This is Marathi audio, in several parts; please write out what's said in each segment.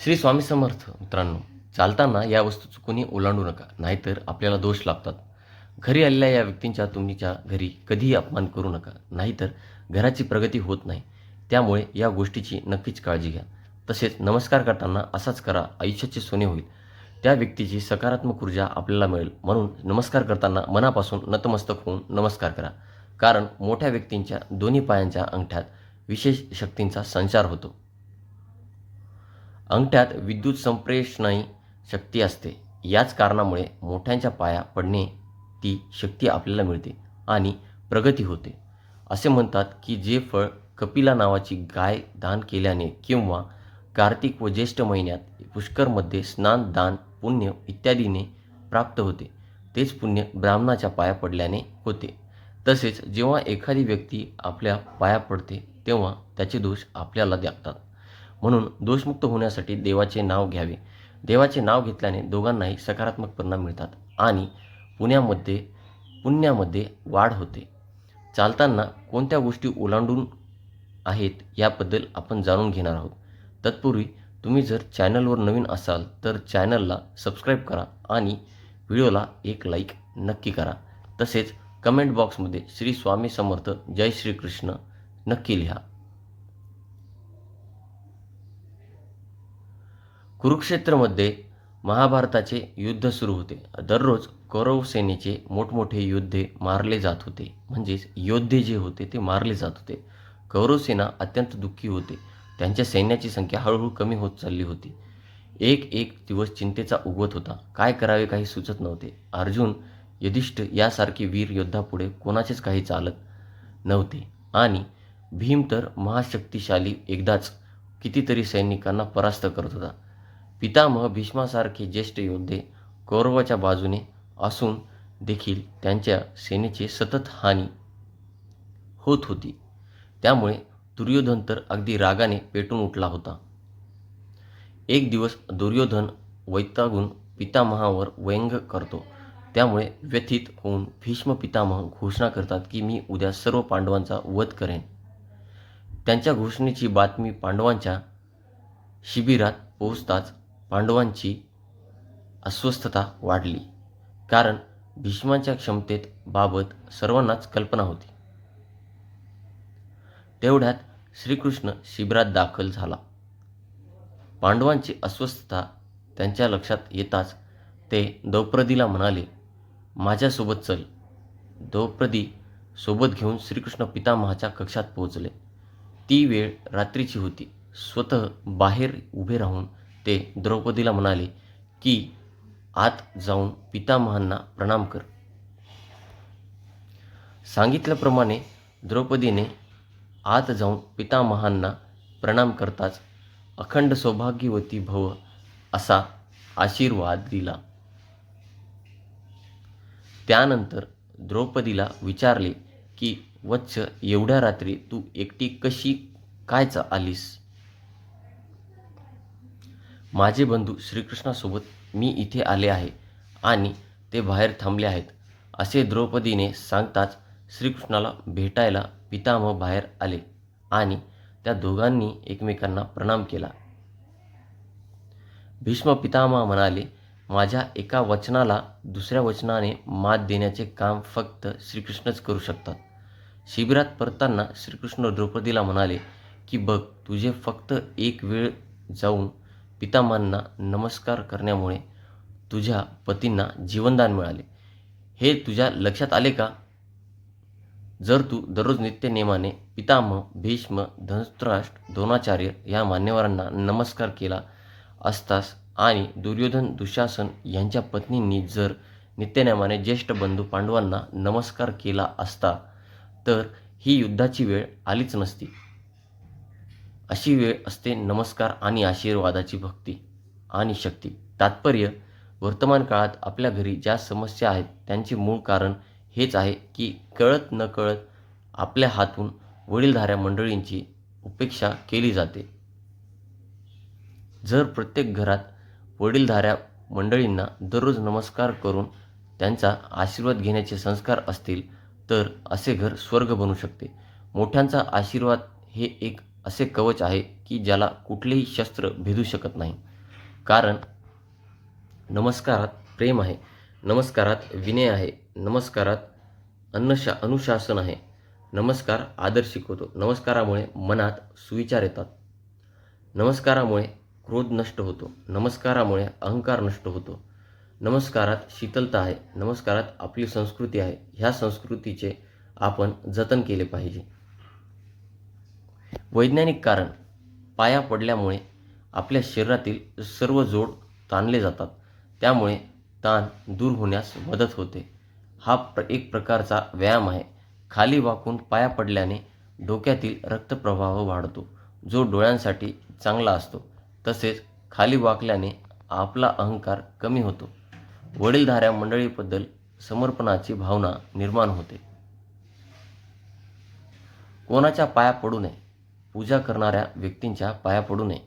श्री स्वामी समर्थ मित्रांनो चालताना या वस्तू चुकूनही ओलांडू नका नाहीतर आपल्याला दोष लागतात घरी आलेल्या या व्यक्तींच्या तुमच्या घरी कधीही अपमान करू नका नाहीतर घराची प्रगती होत नाही. त्यामुळे या गोष्टीची नक्कीच काळजी घ्या. तसेच नमस्कार करताना असाच करा आयुष्याचे सोने होईल. त्या व्यक्तीची सकारात्मक ऊर्जा आपल्याला मिळेल. म्हणून नमस्कार करताना मनापासून नतमस्तक होऊन नमस्कार करा. कारण मोठ्या व्यक्तींच्या दोन्ही पायांच्या अंगठ्यात विशेष शक्तींचा संचार होतो. अंगठ्यात विद्युत संप्रेषणाही शक्ती असते. याच कारणामुळे मोठ्यांच्या पाया पडणे ती शक्ती आपल्याला मिळते आणि प्रगती होते. असे म्हणतात की जे फळ कपिला नावाची गाय दान केल्याने किंवा कार्तिक व ज्येष्ठ महिन्यात पुष्करमध्ये स्नान दान पुण्य इत्यादीने प्राप्त होते. तेच पुण्य ब्राह्मणाच्या पाया पडल्याने होते. तसेच जेव्हा एखादी व्यक्ती आपल्या पाया पडते तेव्हा त्याचे दोष आपल्याला लागतात म्हणून दोषमुक्त होण्यासाठी देवाचे नाव घ्यावे. देवाचे नाव घेतल्याने दोघांनाही सकारात्मक परिणाम मिळतात आणि पुण्यामध्ये पुण्यामध्ये वाढ होते. चालताना कोणत्या गोष्टी ओलांडून आहेत याबद्दल आपण जाणून घेणार आहोत. तत्पूर्वी तुम्ही जर चॅनलवर नवीन असाल तर चॅनलला सबस्क्राईब करा आणि व्हिडिओला एक लाईक नक्की करा. तसेच कमेंट बॉक्समध्ये श्री स्वामी समर्थ जय श्रीकृष्ण नक्की लिहा. कुरुक्षेत्रमध्ये महाभारताचे युद्ध सुरू होते. दररोज कौरव सेनेचे मोठमोठे योद्धे मारले जात होते. म्हणजेच योद्धे जे होते ते मारले जात होते. कौरव सेना अत्यंत दुःखी होते. त्यांच्या सैन्याची संख्या हळूहळू कमी होत चालली होती. एक एक दिवस चिंतेचा उगवत होता. काय करावे काही सुचत नव्हते. अर्जुन युधिष्ठ यासारखे वीर योद्धापुढे कोणाचेच काही चालत नव्हते. आणि भीम तर महाशक्तिशाली एकदाच कितीतरी सैनिकांना परास्त करत होता. पितामह भीष्मासारखे ज्येष्ठ योद्धे कौरवाच्या बाजूने असून देखील त्यांच्या सेनेची सतत हानी होत होती. त्यामुळे दुर्योधन तर अगदी रागाने पेटून उठला होता. एक दिवस दुर्योधन वैतागून पितामहावर व्यंग करतो. त्यामुळे व्यथित होऊन भीष्म पितामह घोषणा करतात की मी उद्या सर्व पांडवांचा वध करेन. त्यांच्या घोषणेची बातमी पांडवांच्या शिबिरात पोहोचताच पांडवांची अस्वस्थता वाढली. कारण भीष्मांच्या क्षमतेत बाबत सर्वांनाच कल्पना होती. तेवढ्यात श्रीकृष्ण शिबिरात दाखल झाला. पांडवांची अस्वस्थता त्यांच्या लक्षात येताच ते द्रौपदीला म्हणाले माझ्यासोबत चल. द्रौपदी सोबत घेऊन श्रीकृष्ण पितामहाच्या कक्षात पोहोचले. ती वेळ रात्रीची होती. स्वतः बाहेर उभे राहून ते द्रौपदीला म्हणाले की आत जाऊन पितामहांना प्रणाम कर. सांगितल्याप्रमाणे द्रौपदीने आत जाऊन पितामहांना प्रणाम करताच अखंड सौभाग्यवती भव असा आशीर्वाद दिला. त्यानंतर द्रौपदीला विचारले की वत्स एवढ्या रात्री तू एकटी कशी कायच आलीस? माझे बंधू श्रीकृष्णासोबत मी इथे आले आहे आणि ते बाहेर थांबले आहेत. असे द्रौपदीने सांगताच श्रीकृष्णाला भेटायला पितामह बाहेर आले आणि त्या दोघांनी एकमेकांना प्रणाम केला. भीष्म पितामह म्हणाले माझ्या एका वचनाला दुसऱ्या वचनाने मात देण्याचे काम फक्त श्रीकृष्णच करू शकतात. शिबिरात परतताना श्रीकृष्ण द्रौपदीला म्हणाले की बघ तुझे फक्त एक वेळ जाऊन पितामहांना नमस्कार करण्यामुळे तुझ्या पतींना जीवनदान मिळाले. हे तुझ्या लक्षात आले का? जर तू दररोज नित्यनेमाने पितामह भीष्म धनुतराष्ट्र द्रोणाचार्य या मान्यवरांना नमस्कार केला असतास आणि दुर्योधन दुशासन यांच्या पत्नींनी जर नित्यनेमाने ज्येष्ठ बंधू पांडवांना नमस्कार केला असता तर ही युद्धाची वेळ आलीच नसती. अशी वेळ असते नमस्कार आणि आशीर्वादाची भक्ती आणि शक्ती. तात्पर्य वर्तमान काळात आपल्या घरी ज्या समस्या आहेत त्यांचे मूळ कारण हेच आहे की कळत न कळत आपल्या हातून वडीलधाऱ्या मंडळींची उपेक्षा केली जाते. जर प्रत्येक घरात वडीलधाऱ्या मंडळींना दररोज नमस्कार करून त्यांचा आशीर्वाद घेण्याचे संस्कार असतील तर असे घर स्वर्ग बनू शकते. मोठ्यांचा आशीर्वाद हे एक असे कवच आहे की ज्याला कुठलेही शस्त्र भेदू शकत नाही. कारण नमस्कारात प्रेम आहे नमस्कारात विनय आहे नमस्कारात अन्नशा अनुशासन आहे. नमस्कार आदर शिकवतो नमस्कारामुळे मनात सुविचार येतात. नमस्कारामुळे क्रोध नष्ट होतो. नमस्कारामुळे अहंकार नष्ट होतो. नमस्कारात शीतलता आहे. नमस्कारात आपली संस्कृती आहे. ह्या संस्कृतीचे आपण जतन केले पाहिजे. वैज्ञानिक कारण. पाया पडल्यामुळे आपल्या शरीरातील सर्व जोड ताणले जातात. त्यामुळे ताण दूर होण्यास मदत होते. हा प्र एक प्रकारचा व्यायाम आहे. खाली वाकून पाया पडल्याने डोक्यातील रक्तप्रवाह वाढतो जो डोळ्यांसाठी चांगला असतो. तसेच खाली वाकल्याने आपला अहंकार कमी होतो. वडीलधाऱ्या मंडळीबद्दल समर्पणाची भावना निर्माण होते. कोणाच्या पाया पडू नये. पूजा करणाऱ्या व्यक्तींच्या पाया पडू नये.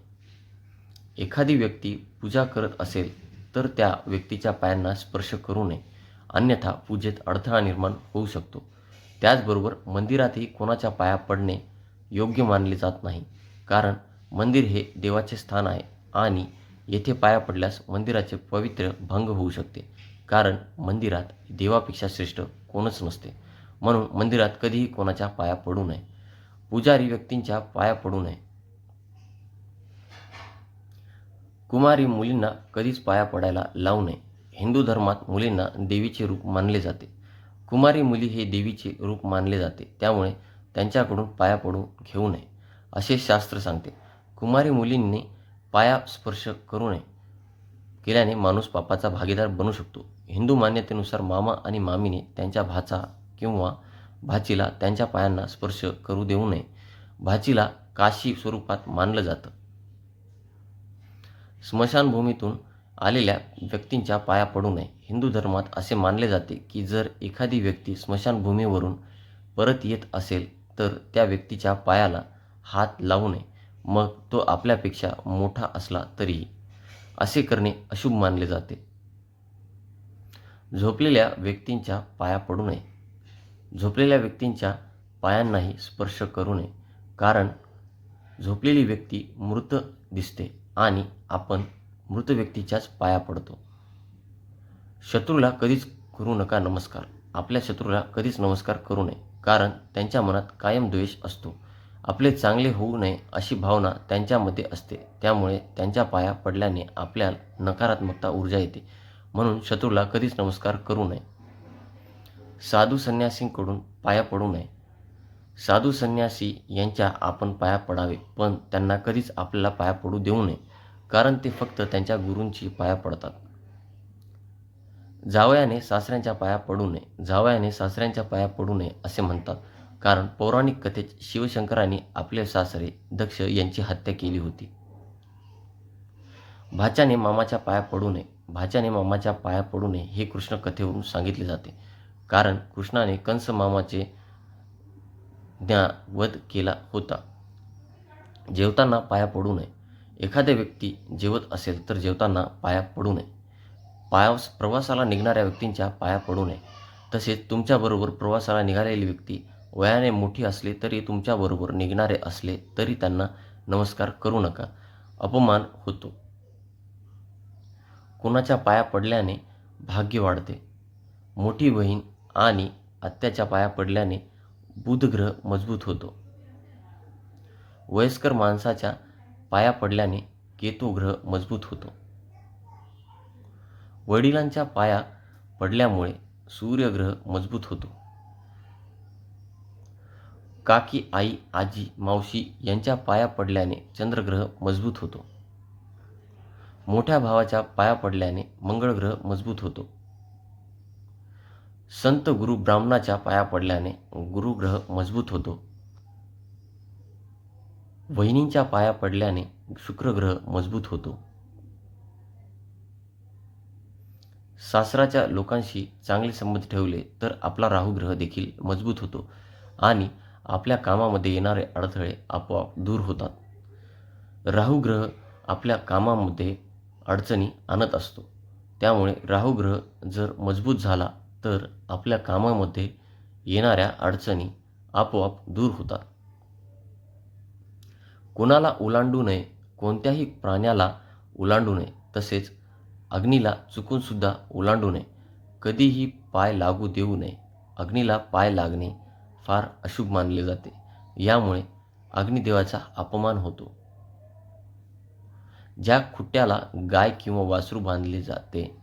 एखादी व्यक्ती पूजा करत असेल तर त्या व्यक्तीच्या पायांना स्पर्श करू नये. अन्यथा पूजेत अडथळा निर्माण होऊ शकतो. त्याचबरोबर मंदिरातही कोणाच्या पाया पडणे योग्य मानले जात नाही कारण मंदिर हे देवाचे स्थान आहे आणि येथे पाया पडल्यास मंदिराचे पवित्र भंग होऊ शकते कारण मंदिरात देवापेक्षा श्रेष्ठ कोणच नसते. म्हणून मंदिरात कधीही कोणाच्या पाया पडू नये. पुजारी व्यक्तींच्या पाया पडू नये. कुमारी मुलींना कधीच पाया पडायला लावू नये. हिंदू धर्मात मुलींना देवीचे रूप मानले जाते. कुमारी मुली हे देवीचे रूप मानले जाते त्यामुळे त्यांच्याकडून पाया पडून घेऊ नये असे शास्त्र सांगते. कुमारी मुलींनी पाया स्पर्श करू नये केल्याने माणूस पापाचा भागीदार बनू शकतो. हिंदू मान्यतेनुसार मामा आणि मामीने त्यांच्या भाचा किंवा भाचीला त्यांच्या पायांना स्पर्श करू देऊ नये. भाचीला काशी स्वरूपात मानलं जातं. स्मशानभूमीतून आलेल्या व्यक्तींच्या पाया पडू नये. हिंदू धर्मात असे मानले जाते की जर एखादी व्यक्ती स्मशानभूमीवरून परत येत असेल तर त्या व्यक्तीच्या पायाला हात लावू नये. मग तो आपल्यापेक्षा मोठा असला तरीही. असे करणे अशुभ मानले जाते. झोपलेल्या व्यक्तींच्या पाया पडू नये. झोपलेल्या व्यक्तींच्या पायांनाही स्पर्श करू नये. कारण झोपलेली व्यक्ती मृत दिसते आणि आपण मृत व्यक्तीच्याच पाया पडतो. शत्रूला कधीच करू नका नमस्कार. आपल्या शत्रूला कधीच नमस्कार करू नये. कारण त्यांच्या मनात कायम द्वेष असतो. आपले चांगले होऊ नये अशी भावना त्यांच्यामध्ये असते. त्यामुळे त्यांच्या पाया पडल्याने आपल्याला नकारात्मकता ऊर्जा येते. म्हणून शत्रूला कधीच नमस्कार करू नये. साधू संन्यासींकडून पाया पडू नये. साधू संन्यासी यांच्या आपण पाया पडावे पण त्यांना कधीच आपल्याला पाया पडू देऊ नये कारण ते फक्त त्यांच्या गुरूंची पाया पडतात. जावयाने सासऱ्यांच्या पाया पडू नये जावयाने सासऱ्यांच्या पाया पडू नये असे म्हणतात. कारण पौराणिक कथेत शिवशंकरांनी आपले सासरे दक्ष यांची हत्या केली होती. भाच्याने मामाच्या पाया पडू नये भाच्याने मामाच्या पाया पडू नये हे कृष्ण कथेवरून सांगितले जाते. कारण कृष्णाने कंस मामाचे ज्ञा वध केला होता. जेवताना पाया पडू नये. एखाद्या व्यक्ती जेवत असेल तर जेवताना पाया पडू नये. पाया प्रवासाला निघणाऱ्या व्यक्तींच्या पाया पडू नये. तसेच तुमच्याबरोबर प्रवासाला निघालेली व्यक्ती वयाने मोठी असली तरी तुमच्याबरोबर निघणारे असले तरी त्यांना नमस्कार करू नका. अपमान होतो. कुणाच्या पाया पडल्याने भाग्य वाढते. मोठी बहीण आणि आत्याच्या पाया पडल्याने बुधग्रह मजबूत होतो. वयस्कर माणसाच्या पाया पडल्याने केतुग्रह मजबूत होतो. वडिलांच्या पाया पडल्यामुळे सूर्यग्रह मजबूत होतो. काकी आई आजी मावशी यांच्या पाया पडल्याने चंद्रग्रह मजबूत होतो. मोठ्या भावाच्या पाया पडल्याने मंगळग्रह मजबूत होतो. संत गुरु ब्राह्मणाच्या पाया पडल्याने गुरुग्रह मजबूत होतो. वहिनींच्या पाया पडल्याने शुक्रग्रह मजबूत होतो. सासराच्या लोकांशी चांगले संबंध ठेवले तर आपला राहुग्रह देखील मजबूत होतो आणि आपल्या कामामध्ये येणारे अडथळे आपोआप दूर होतात. राहुग्रह आपल्या कामामध्ये अडचणी आणत असतो. त्यामुळे राहुग्रह जर मजबूत झाला तर आपल्या कामामध्ये येणाऱ्या अडचणी आपोआप दूर होतात. कोणाला ओलांडू नये कोणत्याही प्राण्याला ओलांडू नये तसेच अग्नीला चुकूनसुद्धा ओलांडू नये. कधीही पाय लागू देऊ नये. अग्नीला पाय लागणे फार अशुभ मानले जाते. यामुळे अग्निदेवाचा अपमान होतो. ज्या खुट्ट्याला गाय किंवा वासरू बांधले जाते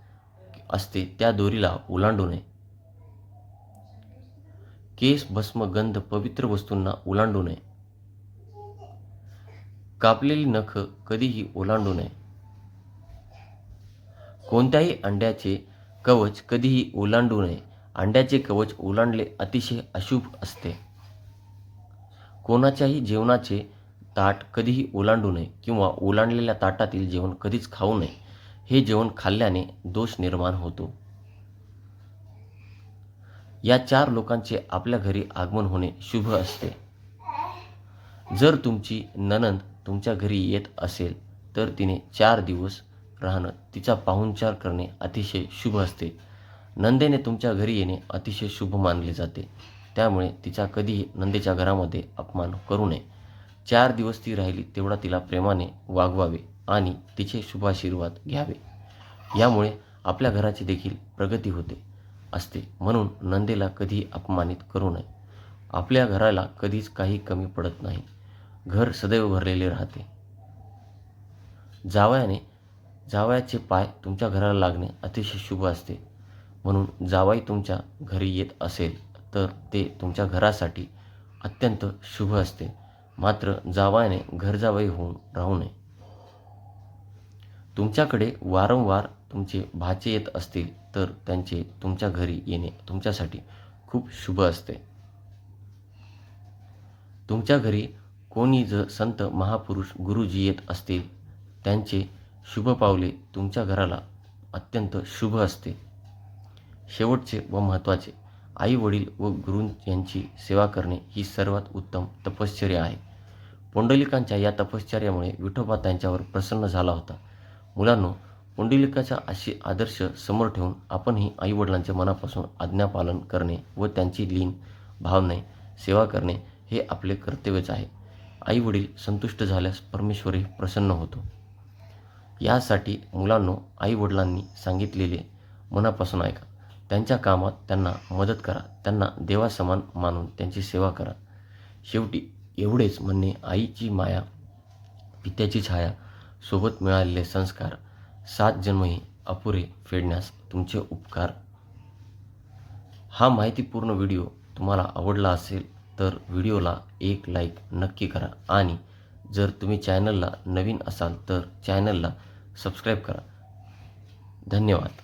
असते त्या दोरीला ओलांडू नये. केस भस्म गंध पवित्र वस्तूंना ओलांडू नये. कापलेली नख कधीही ओलांडू नये. कोणत्याही अंड्याचे कवच कधीही ओलांडू नये. अंड्याचे कवच ओलांडले अतिशय अशुभ असते. कोणाच्याही जेवणाचे ताट कधीही ओलांडू नये किंवा ओलांडलेल्या ताटातील जेवण कधीच खाऊ नये. हे जेवण खाल्ल्याने दोष निर्माण होतो. या चार लोकांचे आपल्या घरी आगमन होणे शुभ असते. जर तुमची ननंद तुमच्या घरी येत असेल तर तिने चार दिवस राहणं तिचा पाहुणचार करणे अतिशय शुभ असते. नंदेने तुमच्या घरी येणे अतिशय शुभ मानले जाते. त्यामुळे तिचा कधीही नंदेच्या घरामध्ये अपमान करू नये. चार दिवस ती राहिली तेवढा तिला प्रेमाने वागवावे आणि तिचे शुभाशीर्वाद घ्यावे. यामुळे आपल्या घराची देखील प्रगती होते. असते. म्हणून नंदेला कधीही अपमानित करू नये. आपल्या घराला कधीच काही कमी पडत नाही. घर सदैव भरलेले राहते. जावयाने जावयाचे पाय तुमच्या घराला लागणे अतिशय शुभ असते. म्हणून जावाई तुमच्या घरी येत असेल तर ते तुमच्या घरासाठी अत्यंत शुभ असते. मात्र जावयाने घरजावई होऊन राहू नये. तुमच्याकडे वारंवार तुमचे भाचे येत असतील तर त्यांचे तुमच्या घरी येणे तुमच्यासाठी खूप शुभ असते. तुमच्या घरी कोणी जर संत महापुरुष गुरुजी येत असतील त्यांचे शुभ पावले तुमच्या घराला अत्यंत शुभ असते. शेवटचे व महत्त्वाचे आई वडील व गुरु यांची सेवा करणे ही सर्वात उत्तम तपश्चर्या आहे. पुंडलिकांच्या या तपश्चर्यामुळे विठोबा त्यांच्यावर प्रसन्न झाला होता. मुलांनो पुंडलिकाचा अशी आदर्श समोर ठेवून आपणही आईवडिलांच्या मनापासून आज्ञापालन करणे व त्यांची लीन भावने सेवा करणे हे आपले कर्तव्यच आहे. आईवडील संतुष्ट झाल्यास परमेश्वरही प्रसन्न होतो. यासाठी मुलांनो आईवडिलांनी सांगितलेले मनापासून ऐका. त्यांच्या कामात त्यांना मदत करा. त्यांना देवासमान मानून त्यांची सेवा करा. शेवटी एवढेच म्हणणे आईची माया पित्याची छाया सोबत मिळालेले संस्कार सात जन्मही अपुरे फेडण्यास तुमचे उपकार. हा माहितीपूर्ण व्हिडिओ तुम्हाला आवडला असेल तर व्हिडिओला एक लाईक नक्की करा आणि जर तुम्ही चॅनलला नवीन असाल तर चॅनलला सबस्क्राईब करा. धन्यवाद.